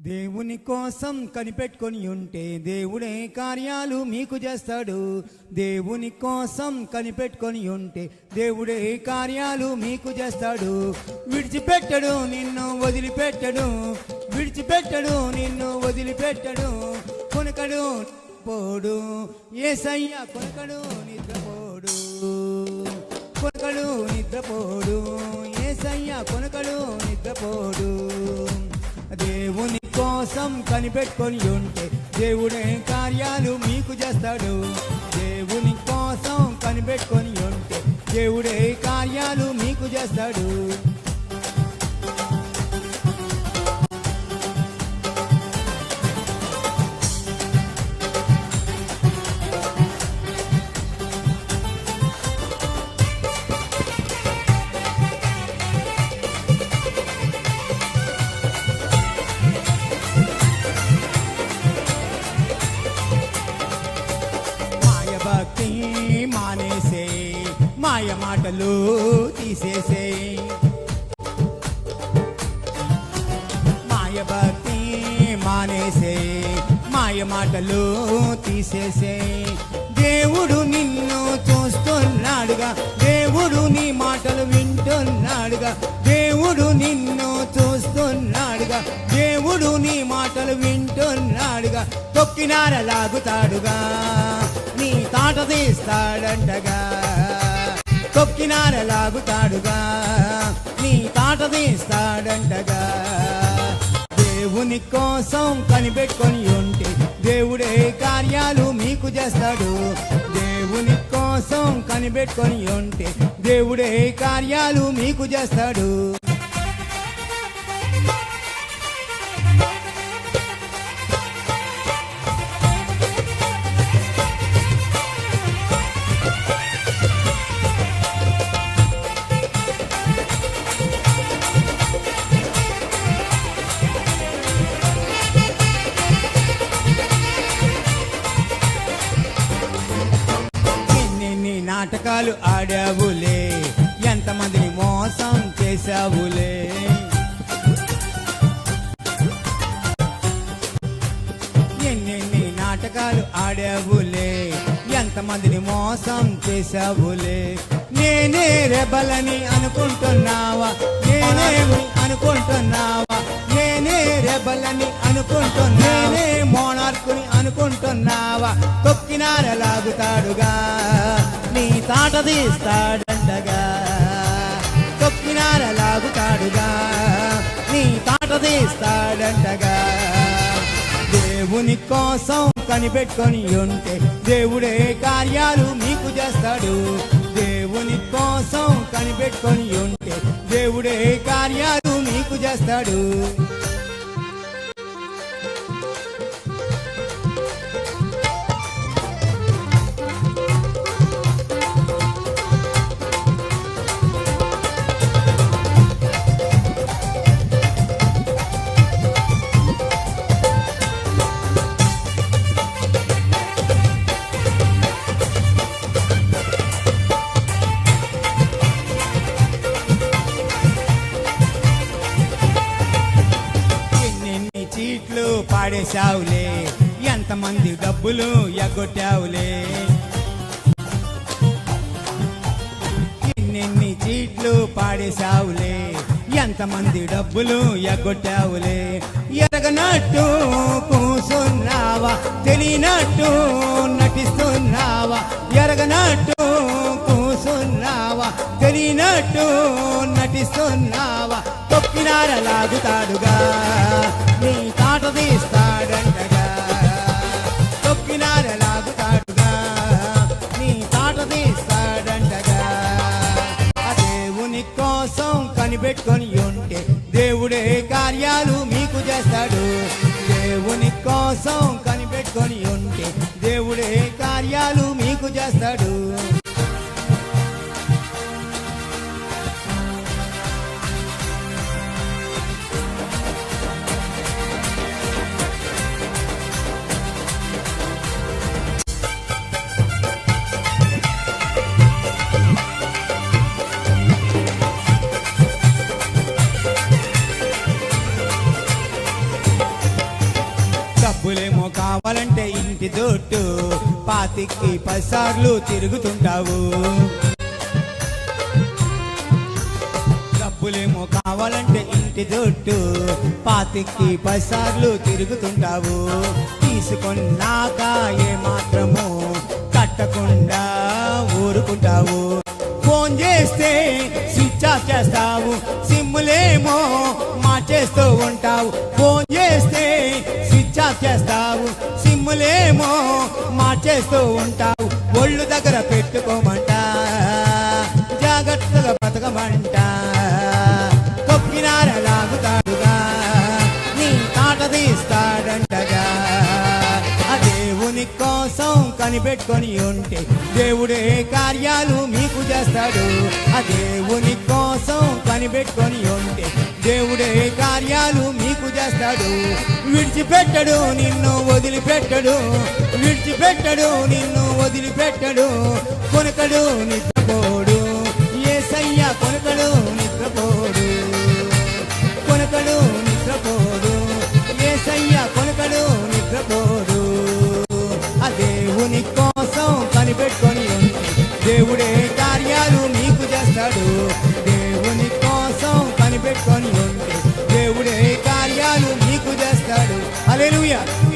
దేవుని కోసం కనిపెట్టుకొని ఉంటే దేవుడే కార్యాలు మీకు చేస్తాడు. దేవుని కోసం కనిపెట్టుకొని ఉంటే దేవుడే కార్యాలు మీకు చేస్తాడు. విడిచిపెట్టడు నిన్ను వదిలిపెట్టడు. విడిచిపెట్టడు నిన్ను వదిలిపెట్టడు. కొనకడు పోడు. ఏసయ్య కొనకడు నిద్రపోడు. కొనకడు నిద్రపోడు. ఏసయ్య కొనకడు నిద్రపోడు. దేవుని కోసం కనిపెట్టుకొని ఉంటే దేవుడే కార్యాలు మీకు చేస్తాడు. దేవుని కోసం కనిపెట్టుకొని ఉంటే దేవుడే కార్యాలు మీకు చేస్తాడు. మాయ మాటలు తీసేసే. మాయ భక్తి మానేసే మాయ మాటలు తీసేసే. దేవుడు నిన్ను చూస్తున్నాడుగా దేవుడు నీ మాటలు వింటున్నాడుగా దేవుడు నిన్ను చూస్తున్నాడుగా దేవుడు నీ మాటలు వింటున్నాడుగా తొక్కినారలాగుతాడుగా నీ తాట తీస్తాడంటగా. తొక్కినార లాగుతాడుగా. నీ తాట తీస్తాడంటగా. దేవుని కోసం కనిపెట్టుకొని ఉంటే దేవుడే కార్యాలు మీకు చేస్తాడు. దేవుని కోసం కనిపెట్టుకొని ఉంటే దేవుడే కార్యాలు మీకు చేస్తాడు. నాటకాలు ఆడావులే ఎంతమందిని మోసం చేశావులే. ఎన్నెన్ని నాటకాలు ఆడావులే ఎంతమందిని మోసం చేశావులే. నేనే రెబలని అనుకుంటున్నావా నేనేమి అనుకుంటున్నావా నేనే రెబలని అనుకుంటున్నా నేనే మోనార్కుని అనుకుంటున్నావా తొక్కినారలాగుతాడుగా తాట తీస్తాడంటగా తొక్కినార లాగుతాడుగా నీ తాట తీస్తాడంటగా దేవుని కోసం కనిపెట్టుకొని ఉంటే దేవుడే కార్యాలు మీకు చేస్తాడు. దేవుని కోసం కనిపెట్టుకొని ఉంటే దేవుడే కార్యాలు మీకు చేస్తాడు. చీట్లు పాడేశావులే. ఎంతమంది డబ్బులు ఎగ్గొట్టావులే. ఎన్నెన్ని చీట్లు పాడేశావులే. ఎంతమంది డబ్బులు ఎగ్గొట్టావులే. ఎరగనట్టు కూసున్నావా తెలియనట్టు నటిస్తున్నావా. ఎరగనట్టు కూసున్నావా తెలియనట్టు నటిస్తున్నావా. తొక్కినారలాగుతాడుగా. నీ తాట తీస్తాడంటగా నీ తాట తీస్తాడంటగా ఆ దేవుని కోసం కనిపెట్టుకొని ఉంటే దేవుడే కార్యాలు మీకు చేస్తాడు. దేవుని కోసం కనిపెట్టుకొని ఉంటే దేవుడే కార్యాలు మీకు చేస్తాడు. దొట్టు. పాతికి పసార్లు తిరుగుతుంటావు. డబ్బులేమో కావాలంటే ఇంటి దొట్టు. పాతికి పసార్లు తిరుగుతుంటావు. తీసుకున్నాక ఏ మాత్రము కట్టకుండా ఊరుకుంటావు. ఫోన్ చేస్తే స్విచ్ ఆఫ్ చేస్తావు. సిమ్ములేమో మార్చేస్తూ ఉంటావు. ఫోన్ చేస్తే చేస్తావు? సిమ్ములేమో మార్చేస్తూ ఉంటావు. ఒళ్ళు దగ్గర పెట్టుకోమంట. జాగ్రత్తగా బతకమంట. తొక్కినార లాగుతాడుగా. నీ తాట తీస్తాడంటగా. ఆ దేవుని కోసం కనిపెట్టుకొని ఉంటే దేవుడే కార్యాలు మీకు చేస్తాడు. ఆ దేవుని కోసం కనిపెట్టుకొని ఉంటే దేవుడే కార్యాలు మీకు చేస్తాడు. విడిచిపెట్టడు నిన్ను వదిలిపెట్టడు. విడిచిపెట్టడు నిన్ను వదిలిపెట్టడు. కొనకడు నిద్రపోడు. ఏసయ్య కొనకడు నిద్రపోడు. కొనకడు నిద్రపోడు. ఏసయ్య కొనకడు నిద్రపోడు. ఆ దేవుని కోసం కనిపెట్టుకొని దేవుడే కార్యాలు మీకు చేస్తాడు. దేవుని కోసం కనిపెట్టుకొని ఉంటే